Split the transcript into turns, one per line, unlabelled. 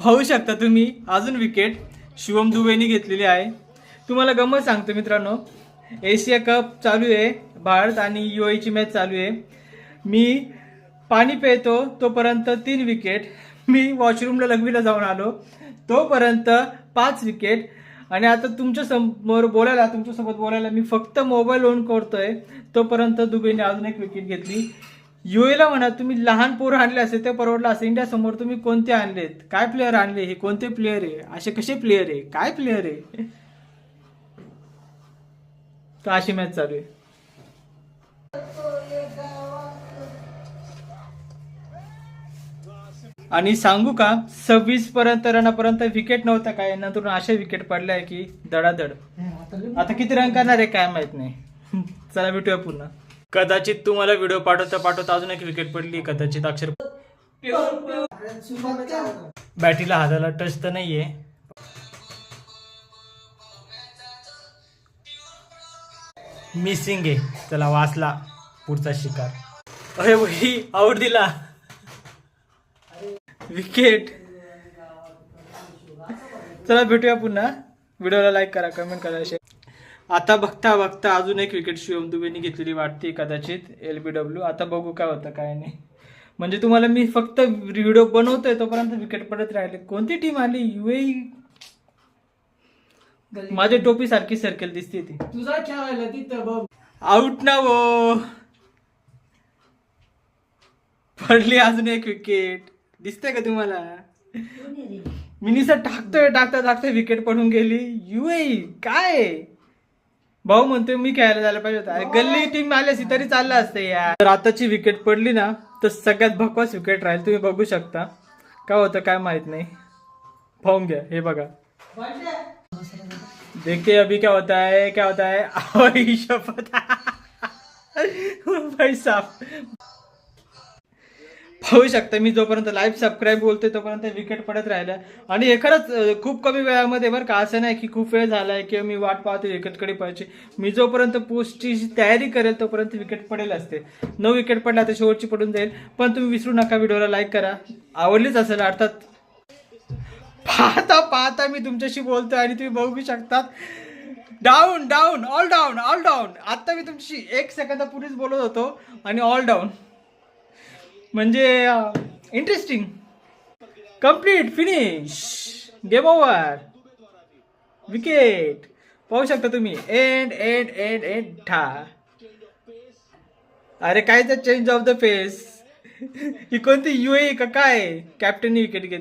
पाहू शकता तुम्ही अजून विकेट शिवम दुबेनी घेतलेली आहे. तुम्हाला गंमत सांगतो मित्रांनो एशिया कप चालू आहे भारत आणि यू ची मॅच चालू आहे. मी पाणी पितो तोपर्यंत तीन विकेट मी वॉशरूमला लघवीला जाऊन आलो तोपर्यंत पाच विकेट आणि आता तुमच्यासमोर बोलायला तुमच्यासोबत बोलायला मी फक्त मोबाईल ऑन करतोय तोपर्यंत दुबईने अजून एक विकेट घेतली. युएला म्हणा तुम्ही लहान पोरं आणले असेल ते परवडलं असेल इंडिया समोर तुम्ही कोणते आणलेत? काय प्लेअर आणले? हे कोणते प्लेअर आहे? असे कसे प्लेअर आहे? काय प्लेअर आहे? तर अशी मॅच चालू आहे. आणि सांगू का सव्वीस पर्यंत रनापर्यंत विकेट नव्हता काय? नंतर अशा विकेट पडल्या की धडाधड. आता किती रन करणार आहे काय माहीत नाही. चला भेटूया पुन्हा. कदाचित तुम्हाला व्हिडिओ पाठवता पाठवता अजून एक विकेट पडली कदाचित अक्षर बॅटीला हाताला टच तर नाहीये. मिसिंग आहे. चला वाचला पुढचा शिकार. अरे भाई आवड दिला. विकेट चला भेटूया पुन्हा. व्हिडिओला लाईक करा कमेंट करा. शेअर आता बघता बघता अजून एक विकेट शिवम दुबेनी घेतलेली वाटते कदाचित एल बी डब्ल्यू आता बघू काय होतं काय नाही. म्हणजे तुम्हाला मी फक्त व्हिडिओ बनवतोय तोपर्यंत विकेट पडत राहिले. कोणती टीम आली? युएई माझ्या टोपी सारखी सर्कल दिसते ती.
तुझा खेळायला तिथं बघ.
आउट ना वो पडली अजून एक विकेट दिसतंय का तुम्हाला? मी निसं टाकतोय टाकता टाकता विकेट पडून गेली. युए काय? भाऊ म्हणतोय मी खेळायला जायला पाहिजे होतं. अरे गल्ली टीम आली असती तरी चाललं असतं यार. तर आताची विकेट पडली ना तर सगळ्यात भकवास विकेट राहील. तुम्ही बघू शकता. काय होतं काय माहीत नाही. पाहून घ्या हे बघा. देखते अभी क्या होता है क्या होता है? भाई साहब. पाहू शकता. मी जोपर्यंत लाईव्ह सबस्क्राईब बोलते तोपर्यंत विकेट पडत राहिल्या आणि हे खरंच खूप कमी वेळामध्ये बरं का असं नाही की खूप वेळ झालाय किंवा मी वाट पाहतो विकेटकडे पाहिजे मी जोपर्यंत पोस्टची तयारी करेल तोपर्यंत विकेट पडेल असते. नऊ विकेट पडला तर शेवटची पडून जाईल. पण तुम्ही विसरू नका व्हिडिओला लाईक करा. आवडलीच असेल अर्थात. पाहता पाहता मी तुमच्याशी बोलतो आणि तुम्ही बघू शकता down down all down all down आत्ता मी तुमच्याशी एक सेकंदापूर्वीच बोलत होतो आणि ऑल डाऊन म्हणजे interesting complete finish game over wicket पाहू शकता तुम्ही. एंड एंड एंड एंड ठा. अरे काय तर चेंज ऑफ द फेस ही कोणती युए का काय? कॅप्टननी विकेट घेतली.